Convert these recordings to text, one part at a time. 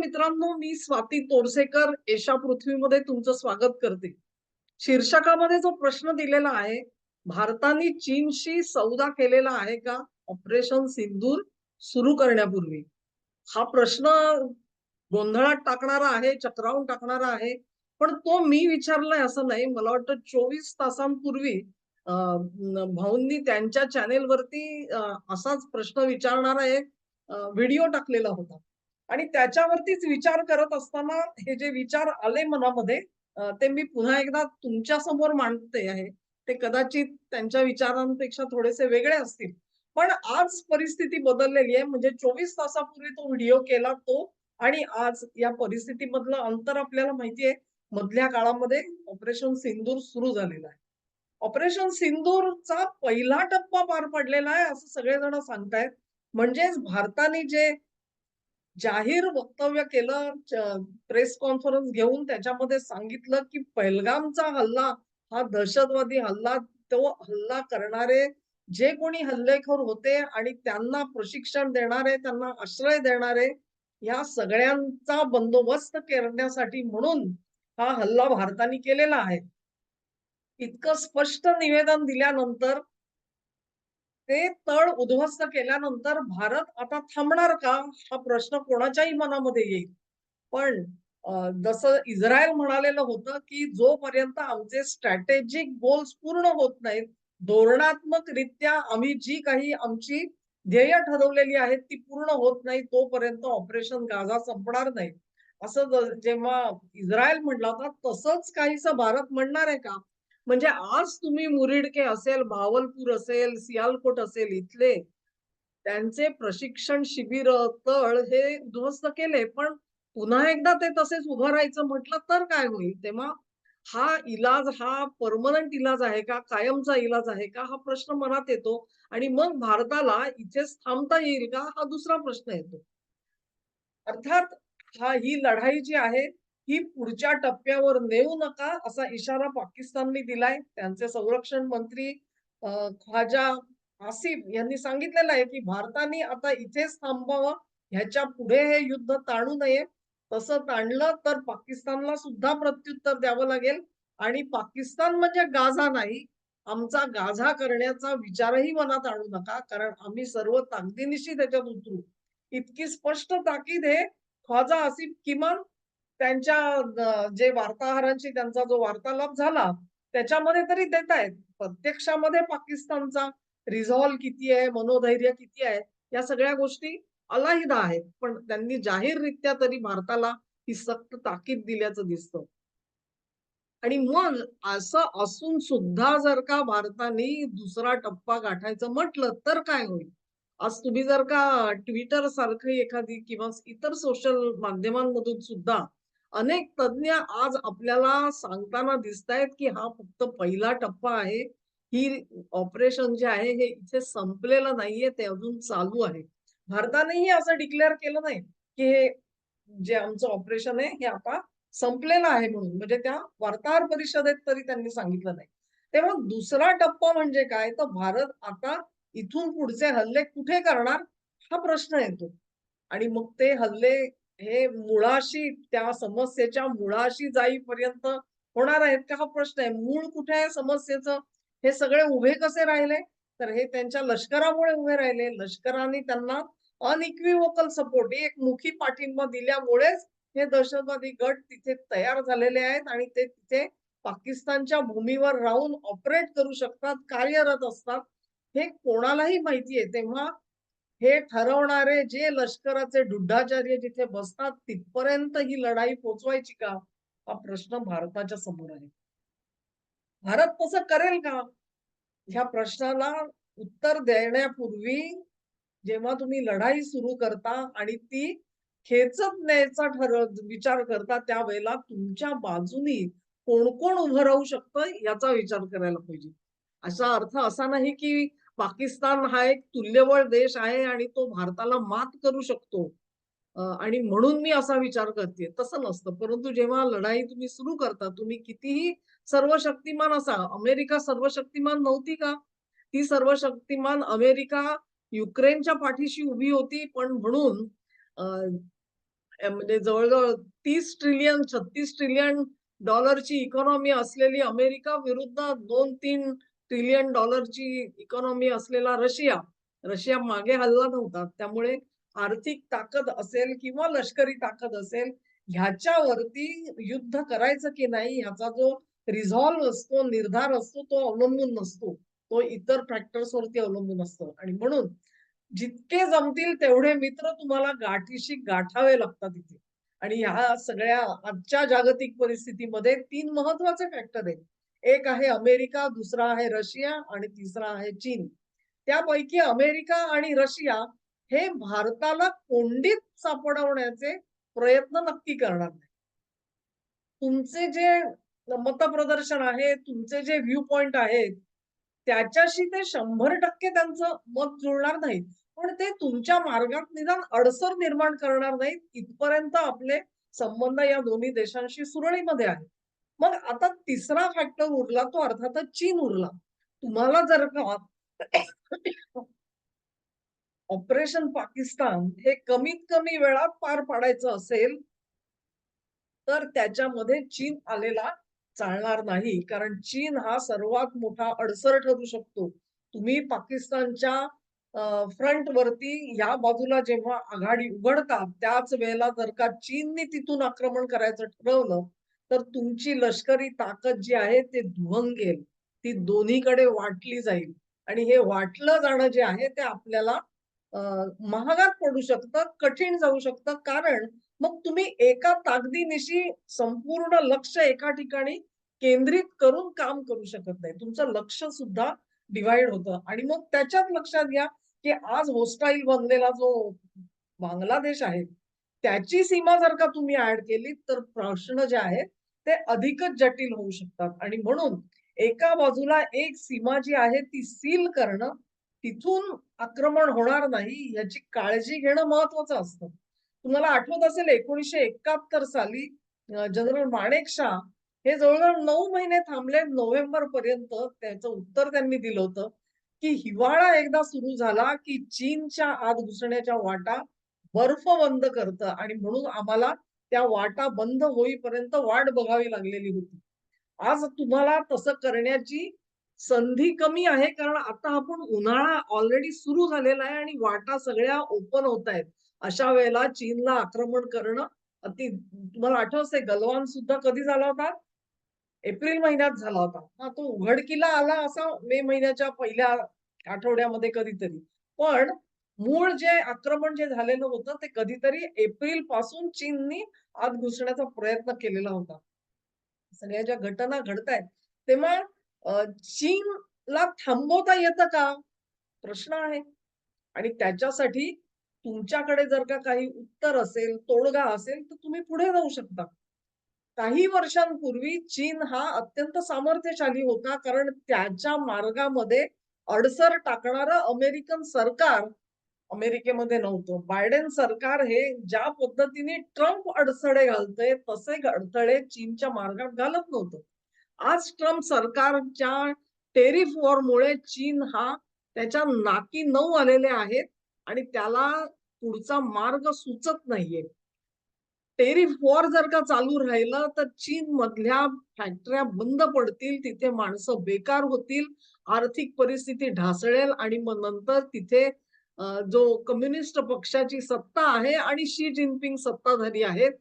मित्रांनो मी स्वाती तोरसेकर एशा पृथ्वीमध्ये तुमचं स्वागत करते. शीर्षकामध्ये जो प्रश्न दिलेला आहे भारताने चीनशी सौदा केलेला आहे का? ऑपरेशन सिंदूर सुरू करण्यापूर्वी. हा प्रश्न गोंधळात टाकणारा आहे चक्रावून टाकणारा आहे पण तो मी विचारलाय असं नाही. मला वाटतं चोवीस तासांपूर्वी भाऊंनी त्यांच्या चॅनेलवरती असाच प्रश्न विचारणारा एक व्हिडिओ टाकलेला होता. आणि त्याच्यावरतीच विचार करत असताना हे जे विचार आले मनामध्ये ते मी पुन्हा एकदा तुमच्यासमोर मांडते आहे. ते कदाचित त्यांच्या विचारांपेक्षा थोडेसे वेगळे असतील. पण आज परिस्थिती बदललेली आहे. म्हणजे चोवीस तासापूर्वी तो व्हिडिओ केला तो आणि आज या परिस्थितीमधलं अंतर आपल्याला माहिती आहे. मधल्या काळामध्ये ऑपरेशन सिंदूर सुरू झालेलं आहे. ऑपरेशन सिंदूरचा पहिला टप्पा पार पडलेला आहे असं सगळेजण सांगतायत. म्हणजेच भारताने जे जाहीर वक्तव्य केलं प्रेस कॉन्फरन्स घेऊन त्याच्यामध्ये सांगितलं की पहलगामचा हल्ला हा दहशतवादी हल्ला तो हल्ला करणारे जे कोणी हल्लेखोर होते आणि त्यांना प्रशिक्षण देणारे त्यांना आश्रय देणारे या सगळ्यांचा बंदोबस्त करण्यासाठी म्हणून हा हल्ला भारताने केलेला आहे. इतकं स्पष्ट निवेदन दिल्यानंतर ते तळ उद्ध्वस्त केल्यानंतर भारत आता थांबणार का? हा प्रश्न कोणाच्याही मनामध्ये येईल. पण जसं इस्रायल म्हणालेलं होतं की जोपर्यंत आमचे स्ट्रॅटेजिक गोल्स पूर्ण होत नाहीत धोरणात्मकरित्या आम्ही जी काही आमची ध्येय ठरवलेली आहेत ती पूर्ण होत नाही तोपर्यंत ऑपरेशन गाझा संपणार नाही. असं जेव्हा इस्रायल म्हणला होता तसंच काहीच भारत म्हणणार आहे का? म्हणजे आज तुम्ही मुरिडके असेल भावलपूर असेल सियालकोट असेल इथले त्यांचे प्रशिक्षण शिबिर तळ हे उद्ध्वस्त केले पण पुन्हा एकदा ते तसेच उभं राहायचं म्हटलं तर काय होईल? तेव्हा हा इलाज हा परमनंट इलाज आहे का? कायमचा इलाज आहे का? हा प्रश्न मनात येतो. आणि मग भारताला इथेच थांबता येईल का? हा दुसरा प्रश्न येतो. अर्थात हा ही लढाई जी आहे ही पुढच्या टप्प्यावर नेऊ नका असा इशारा पाकिस्तानने दिलाय. त्यांचे संरक्षण मंत्री ख्वाजा आसिफ यांनी सांगितलेलं आहे की भारताने आता इथेच थांबावं ह्याच्या पुढे हे युद्ध ताणू नये. तसं ताणलं तर पाकिस्तानला सुद्धा प्रत्युत्तर द्यावं लागेल. आणि पाकिस्तान म्हणजे गाझा नाही आमचा गाझा करण्याचा विचारही मनात आणू नका कारण आम्ही सर्व ताकदीनिशी त्याच्यात उतरू. इतकी स्पष्ट ताकीद हे ख्वाजा आसिफ किमान त्यांच्या जे वार्ताहरांशी त्यांचा जो वार्तालाप झाला त्याच्यामध्ये तरी देत आहेत. प्रत्यक्षामध्ये पाकिस्तानचा रिझॉल्व किती आहे मनोधैर्य किती आहे या सगळ्या गोष्टी अलाहिदा आहेत. पण त्यांनी जाहीररित्या तरी भारताला ही सक्त ताकीद दिल्याचं दिसतं. आणि मग असं असून सुद्धा जर का भारताने दुसरा टप्पा गाठायचं म्हटलं तर काय होईल? आज तुम्ही जर का ट्विटर सारखी एखादी किंवा इतर सोशल माध्यमांमधून सुद्धा अनेक तज्ञ आज आपल्याला सांगताना दिसत आहेत की हा फक्त पहिला टप्पा आहे. ही ऑपरेशन जे आहे हे इथे संपलेलं नाहीये ते अजून चालू आहे. भारतानेही असं डिक्लेअर केलं नाही की हे जे आमचं ऑपरेशन आहे हे आता संपलेलं आहे म्हणून. म्हणजे त्या वार्ताहर परिषदेत तरी त्यांनी सांगितलं नाही. तेव्हा दुसरा टप्पा म्हणजे काय? तर भारत आता इथून पुढचे हल्ले कुठे करणार? हा प्रश्न येतो. आणि मग ते हल्ले हे मुळाशी त्या समस्येच्या मुळाशी जाईपर्यंत होणार आहेत का हा प्रश्न आहे. मूळ कुठे आहे समस्येचं? हे सगळे उभे कसे राहिले? तर हे त्यांच्या लष्करामुळे उभे राहिले. लष्कराने त्यांना अनइक्विवोकल सपोर्ट एक मुखी पाठिंबा दिल्यामुळेच हे दहशतवादी गट तिथे तयार झालेले आहेत आणि ते तिथे पाकिस्तानच्या भूमीवर राहून ऑपरेट करू शकतात कार्यरत असतात. हे कोणालाही माहिती आहे. तेव्हा हे ठरवणारे जे लष्कराचे ढुढाचार्य जिथे बसतात तिथपर्यंत ही लढाई पोचवायची का? हा प्रश्न भारताच्या समोर आहे. भारत तसं करेल का? ह्या प्रश्नाला उत्तर देण्यापूर्वी जेव्हा तुम्ही लढाई सुरू करता आणि ती खेचत न्यायचा ठर विचार करता त्यावेळेला तुमच्या बाजूनी कोण कोण उभं राहू शकतं याचा विचार करायला पाहिजे. असा अर्थ असा नाही की पाकिस्तान हा एक तुल्यबळ देश आहे आणि तो भारताला मात करू शकतो. आणि म्हणून मी असा विचार करते तसं नसतं. परंतु जेव्हा लढाई तुम्ही सुरू करता तुम्ही कितीही सर्वशक्तिमान असा अमेरिका सर्वशक्तिमान नव्हती का? ती सर्वशक्तिमान अमेरिका युक्रेनच्या पाठीशी उभी होती पण म्हणून अ, म्हणजे जवळजवळ तीस ट्रिलियन 36 ट्रिलियन डॉलरची इकॉनॉमी असलेली अमेरिका विरुद्ध 2-3 ट्रिलियन डॉलरची इकॉनॉमी असलेला रशिया. रशिया मागे हल्ला नव्हता. त्यामुळे आर्थिक ताकद असेल किंवा लष्करी ताकद असेल, ह्याच्यावरती युद्ध करायचं की नाही ह्याचा जो रिझॉल्व्ह असतो, निर्धार असतो तो अवलंबून नसतो. तो इतर फॅक्टर्स वरती अवलंबून असतो आणि म्हणून जितके जमतील तेवढे मित्र तुम्हाला गाठीशी गाठावे लागतात इथे. आणि ह्या सगळ्या आजच्या जागतिक परिस्थितीमध्ये तीन महत्त्वाचे फॅक्टर आहेत. एक आहे अमेरिका, दुसरा आहे रशिया आणि तिसरा आहे चीन. त्यापैकी अमेरिका आणि रशिया हे भारताला कोंडीत सापडवण्याचे प्रयत्न नक्की करणार नाही. तुमचे जे मतप्रदर्शन आहे, तुमचे जे व्ह्यू पॉइंट आहेत, त्याच्याशी ते 100% त्यांचं मत जुळणार नाही. पण ते तुमच्या मार्गात निदान अडसर निर्माण करणार नाहीत, इथपर्यंत आपले संबंध या दोन्ही देशांशी सुरळीमध्ये आहेत. मग आता तिसरा फॅक्टर उरला तो अर्थातच चीन उरला. तुम्हाला जर का ऑपरेशन पाकिस्तान हे कमीत कमी वेळात पार पाडायचं असेल तर त्याच्यामध्ये चीन आलेला चालणार नाही. कारण चीन हा सर्वात मोठा अडसर ठरू शकतो. तुम्ही पाकिस्तानच्या फ्रंट फ्रंटवरती ह्या बाजूला जेव्हा आघाडी उघडतात, त्याच वेळेला जर का चीनने तिथून आक्रमण करायचं ठरवलं, तर तुमची लष्करी ताकद जी आहे ते दुभंगेल. ती दोन्हीकडे वाटली जाईल आणि हे वाटलं जाणं जे आहे ते आपल्याला महागात पडू शकतं, कठीण जाऊ शकतं. कारण मग तुम्ही एका ताकदीनिशी संपूर्ण लक्ष एका ठिकाणी केंद्रित करून काम करू शकत नाही. तुमचं लक्ष सुद्धा डिवाइड होतं आणि मग त्याच्यात लक्षात घ्या, की आज होस्टाईल बनलेला जो बांगलादेश आहे, त्याची सीमा जर का तुम्ही ऍड केलीत, तर प्रश्न जे आहेत ते अधिकच जटिल होऊ शकतात आणि म्हणून एका बाजूला एक सीमा जी आहे ती सील करणं, तिथून आक्रमण होणार नाही याची काळजी घेणं महत्वाचं असतं. तुम्हाला आठवत असेल 1971 साली जनरल जनरल शाह हे जवळजवळ नऊ महिने थांबले नोव्हेंबरपर्यंत त्याचं उत्तर त्यांनी दिलं होतं, की हिवाळा एकदा सुरू झाला, की चीनच्या आत घुसण्याच्या वाटा बर्फ बंद करतं आणि म्हणून आम्हाला त्या वाटा बंद होईपर्यंत वाट बघावी लागलेली होती. आज तुम्हाला तसं करण्याची संधी कमी आहे, कारण आता आपण उन्हाळा ऑलरेडी सुरू झालेला आहे आणि वाटा सगळ्या ओपन होतायत. अशा वेळेला चीनला आक्रमण करणं अति तुम्हाला आठवत गलवान सुद्धा कधी झाला होता? एप्रिल महिन्यात झाला होता. हा तो उघडकीला आला असा मे महिन्याच्या पहिल्या आठवड्यामध्ये कधीतरी. पण मूळ जे आक्रमण जे झालेलं होतं ते कधीतरी एप्रिलपासून चीननी आत घुसण्याचा प्रयत्न केलेला होता. सगळ्या ज्या घटना घडतायत, तेव्हा चीनला थांबवता येतं का? प्रश्न आहे. आणि त्याच्यासाठी तुमच्याकडे जर का काही उत्तर असेल, तोडगा असेल, तर तुम्ही पुढे जाऊ शकता. काही वर्षांपूर्वी चीन हा अत्यंत सामर्थ्यशाली होता, कारण त्याच्या मार्गामध्ये अडसर टाकणारं अमेरिकन सरकार अमेरिकेमध्ये नव्हतं. बायडेन सरकार हे ज्या पद्धतीने ट्रम्प अडथळे घालतंय, तसे अडथळे चीनच्या मार्गात घालत नव्हतं. आज ट्रम्प सरकारच्या टेरिफ वॉरमुळे चीन हा त्याच्या नाकी नऊ आलेले आहेत आणि त्याला पुढचा मार्ग सुचत नाहीये. टेरिफ वॉर जर का चालू राहिलं, तर चीनमधल्या फॅक्टऱ्या बंद पडतील, तिथे माणसं बेकार होतील, आर्थिक परिस्थिती ढासळेल आणि मग नंतर तिथे जो कम्युनिस्ट पक्षाची सत्ता आहे आणि शी जिनपिंग सत्ताधारी आहेत,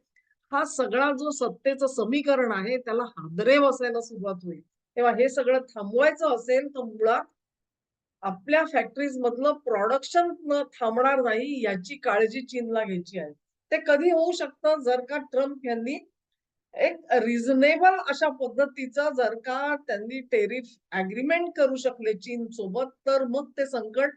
हा सगळा जो सत्तेचं समीकरण आहे, त्याला हादरे बसायला सुरुवात होईल. तेव्हा हे सगळं थांबवायचं असेल, तर मुळात आपल्या फॅक्टरीजमधलं प्रोडक्शन प्रॉडक्शन थांबणार नाही, याची काळजी चीनला घ्यायची आहे. ते कधी होऊ शकतं, जर का ट्रम्प यांनी एक रिझनेबल अशा पद्धतीचा जर का त्यांनी टेरिफ अग्रीमेंट करू शकले चीन सोबत तर मग ते संकट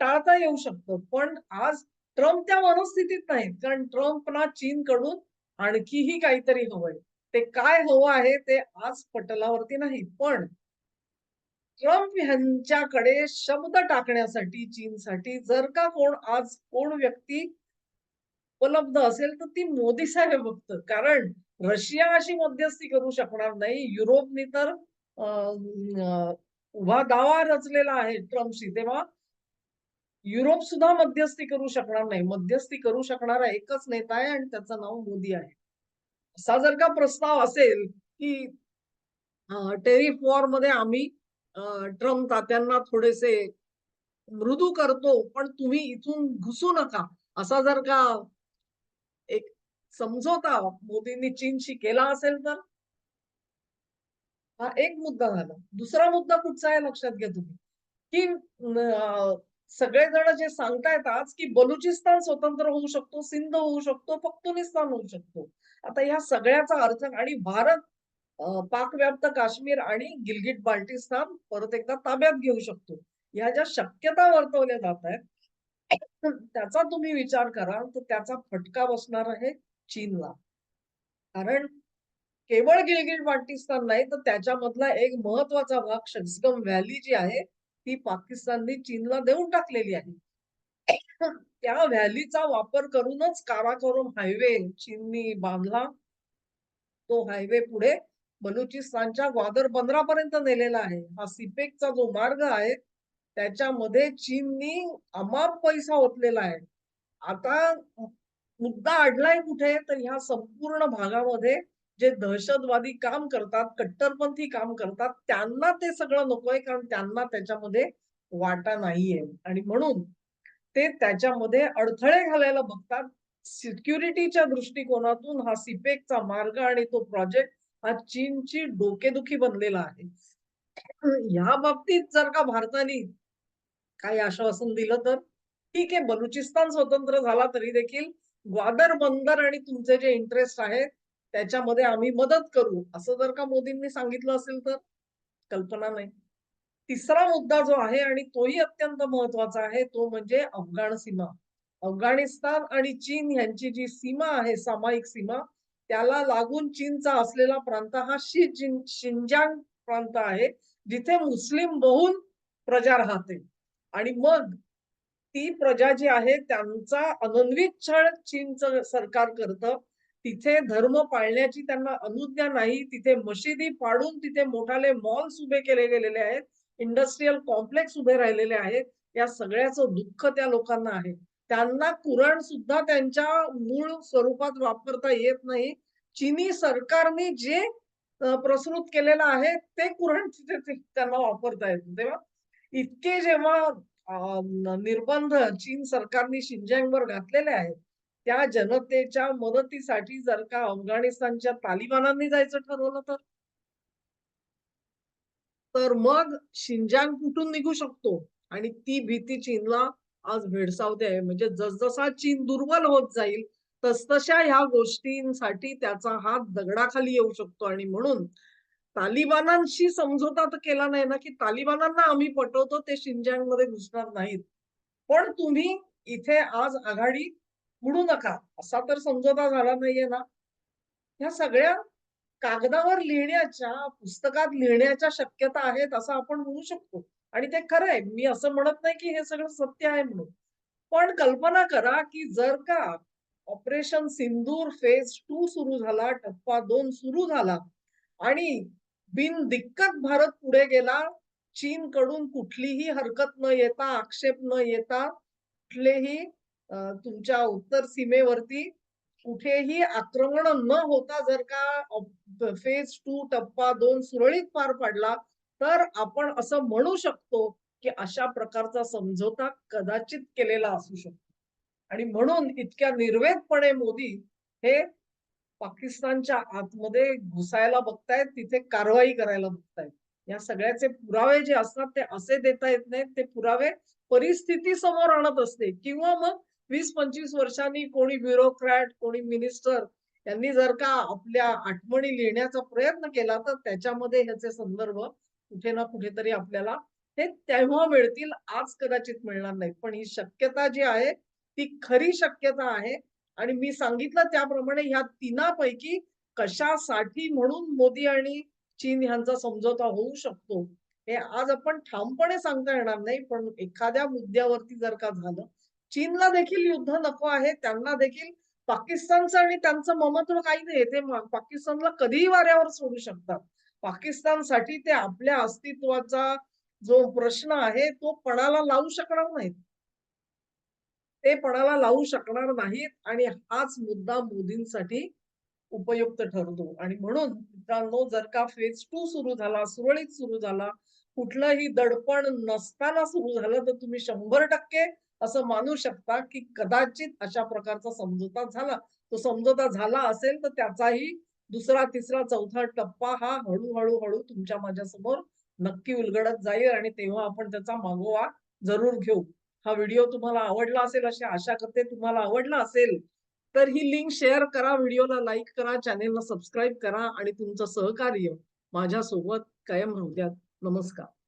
टाळता येऊ शकतं. पण आज ट्रम्प त्या मनस्थितीत नाहीत. कारण ट्रम्पना चीनकडून आणखीही काहीतरी हवंय. ते काय हवं आहे ते आज पटलावरती नाही. पण ट्रम्प ह्यांच्याकडे शब्द टाकण्यासाठी चीनसाठी जर का कोण आज कोण व्यक्ती उपलब्ध असेल, तर ती मोदी साहेब फक्त. कारण रशिया अशी मध्यस्थी करू शकणार नाही. युरोपनी तर उभा दावा रचलेला आहे ट्रम्पशी. तेव्हा युरोप सुद्धा मध्यस्थी करू शकणार नाही. मध्यस्थी करू शकणारा एकच नेता आहे आणि त्याचं नाव मोदी आहे. असा जर का प्रस्ताव असेल, की टेरिफ वॉरमध्ये आम्ही ट्रम्प तात्यांना थोडेसे मृदू करतो, पण तुम्ही इथून घुसू नका. असा जर का एक समझोता मोदींनी चीनशी केला असेल तर? हा एक मुद्दा झाला. दुसरा मुद्दा कुठचा आहे लक्षात घ्या तुम्ही, की सगळेजण जे सांगतायत आज, की बलुचिस्तान स्वतंत्र होऊ शकतो, सिंध होऊ शकतो, पख्तुनिस्तान होऊ शकतो. आता ह्या सगळ्याचा अर्थ आणि भारत पाकव्याप्त काश्मीर आणि गिलगिट बाल्टिस्तान परत एकदा ताब्यात घेऊ शकतो. ह्या ज्या शक्यता वर्तवल्या जात आहेत, त्याचा तुम्ही विचार कराल तर त्याचा फटका बसणार आहे चीनला. कारण केवळ गिलगिट बाल्टिस्तान नाही तर त्याच्यामधला एक महत्त्वाचा भाग शक्सगम व्हॅली जी आहे, ती पाकिस्तानने चीनला देऊन टाकलेली आहे. त्या व्हॅलीचा वापर करूनच काराकोरम हायवे चीननी बांधला. तो हायवे पुढे बलुचिस्तानच्या ग्वादर बंदरापर्यंत नेलेला आहे. हा सिपेकचा जो मार्ग आहे, त्याच्यामध्ये चीननी अमाप पैसा ओतलेला आहे. आता मुद्दा अडलाय कुठे? तर ह्या संपूर्ण भागामध्ये जे दहशतवादी काम करतात, कट्टरपंथी काम करतात, त्यांना ते सगळं नकोय कारण त्यांना त्याच्यामध्ये वाटा नाहीये आणि म्हणून ते त्याच्यामध्ये अडथळे घालायला बघतात. सिक्युरिटीच्या दृष्टिकोनातून हा सिपेकचा मार्ग आणि तो प्रोजेक्ट हा चीनची डोकेदुखी बनलेला आहे. ह्या बाबतीत जर का भारताने काही आश्वासन दिलं तर ठीक आहे, बलुचिस्तान स्वतंत्र झाला तरी देखील ग्वादर बंदर आणि तुमचे जे इंटरेस्ट आहेत, त्याच्यामध्ये आम्ही मदत करू, असं जर का मोदींनी सांगितलं असेल तर? कल्पना नाही. तिसरा मुद्दा जो आहे आणि तोही अत्यंत महत्त्वाचा आहे, तो म्हणजे अफगाण सीमा. अफगाणिस्तान आणि चीन यांची जी सीमा आहे, सामायिक सीमा, त्याला लागून चीनचा असलेला प्रांत हा शी जिन शिंजांग प्रांत आहे, जिथे मुस्लिम बहुल प्रजा राहते. आणि मग ती प्रजा जी आहे त्यांचा अनन्वित छळ चीनचं सरकार करतं. तिथे धर्म पाळण्याची त्यांना अनुज्ञा नाही. तिथे मशिदी पाडून तिथे मोठाले मॉल्स उभे केले गेलेले आहेत. इंडस्ट्रियल कॉम्प्लेक्स उभे राहिलेले आहेत. या सगळ्याचं दुःख त्या लोकांना आहे. त्यांना कुराण सुद्धा त्यांच्या मूळ स्वरूपात वापरता येत नाही. चीनी सरकारने जे प्रसृत प्रस्तुत केलेलं आहे ते कुराण तिथे त्यांना वापरता येत तेव्हा इतके जेव्हा निर्बंध चीन सरकारने शिंजांगवर घातलेले आहेत, त्या जनतेच्या मदतीसाठी जर का अफगाणिस्तानच्या तालिबानांनी जायचं ठरवलं तर? तर मग शिंजांग कुठून निघू शकतो आणि ती भीती चीनला आज भेडसावते आहे. म्हणजे जसजसा चीन दुर्बल होत जाईल, तसतशा ह्या गोष्टींसाठी त्याचा हात दगडाखाली येऊ शकतो आणि म्हणून तालिबानांशी समझोता तर केला नाही ना, की तालिबानांना आम्ही पटवतो ते शिंजांगमध्ये घुसणार नाहीत. पण तुम्ही इथे आज आघाडी बुडू नका, असा तर समजोता झाला नाहीये ना? ह्या सगळ्या कागदावर लिहिण्याच्या, पुस्तकात लिहिण्याच्या शक्यता आहेत असं आपण म्हणू शकतो आणि ते खरं आहे. मी असं म्हणत नाही, की हे सगळं सत्य आहे म्हणून. पण कल्पना करा, की जर का ऑपरेशन सिंदूर फेज टू सुरू झाला, टप्पा दोन सुरू झाला आणि बिनदिक्कत भारत पुढे गेला. चीनकडून कुठलीही हरकत न येता, आक्षेप न येता, कुठलेही तुमच्या उत्तर सीमेवरती कुठेही आक्रमण न होता जर का फेज टू टप्पा दोन सुरळीत पार पडला, तर आपण असं म्हणू शकतो, की अशा प्रकारचा समझोता कदाचित केलेला असू शकतो. आणि म्हणून इतक्या निर्वेदपणे मोदी हे पाकिस्तानच्या आतमध्ये घुसायला बघतायत, तिथे कारवाई करायला बघतायत. या सगळ्याचे पुरावे जे असतात ते असे देता येत नाहीत. ते पुरावे परिस्थिती समोर आणत असते किंवा मग 20-25 वर्षांनी कोणी ब्युरोक्रॅट, कोणी मिनिस्टर यांनी जर का आपल्या आठवणी लिहिण्याचा प्रयत्न केला, तर त्याच्यामध्ये ह्याचे संदर्भ कुठे ना कुठेतरी आपल्याला हे तेव्हा मिळतील, आज कदाचित मिळणार नाही पण ही शक्यता जी आहे, ती खरी शक्यता आहे आणि मी सांगितलं त्याप्रमाणे ह्या तिनापैकी कशासाठी म्हणून मोदी आणि चीन ह्यांचा समझोता होऊ शकतो, हे आज आपण ठामपणे सांगता येणार नाही. पण एखाद्या मुद्द्यावरती जर का झालं, चीनला देखील युद्ध नको आहे. त्यांना देखील पाकिस्तानचं आणि त्यांचं ममत्व काही नाही. ते पाकिस्तानला कधीही वाऱ्यावर सोडू शकतात. पाकिस्तानसाठी ते आपल्या अस्तित्वाचा जो प्रश्न आहे, तो पणाला लावू शकणार नाहीत. ते पणाला लावू शकणार नाहीत आणि हाच मुद्दा मोदींसाठी उपयुक्त ठरतो आणि म्हणून मित्रांनो जर का फेज टू सुरू झाला सुरळीत सुरू झाला कुठलंही दडपण नसताना सुरू झालं तर तुम्ही शंभर टक्के असं मानू शकता की कदाचित अशा प्रकारचा समझोता झाला. तो समझोता झाला असेल तर त्याचाही दुसरा तिसरा चौथा टप्पा हा हळूहळू हळू तुमच्या माझ्यासमोर नक्की उलगडत जाईल आणि तेव्हा आपण त्याचा मागोवा जरूर घेऊ. हा व्हिडिओ तुम्हाला आवडला असेल अशी आशा करते. तुम्हाला आवडला असेल तर ही लिंक शेअर करा व्हिडिओला लाईक करा चॅनेलला सबस्क्राईब करा आणि तुमचं सहकार्य माझ्यासोबत कायम राहू द्या नमस्कार.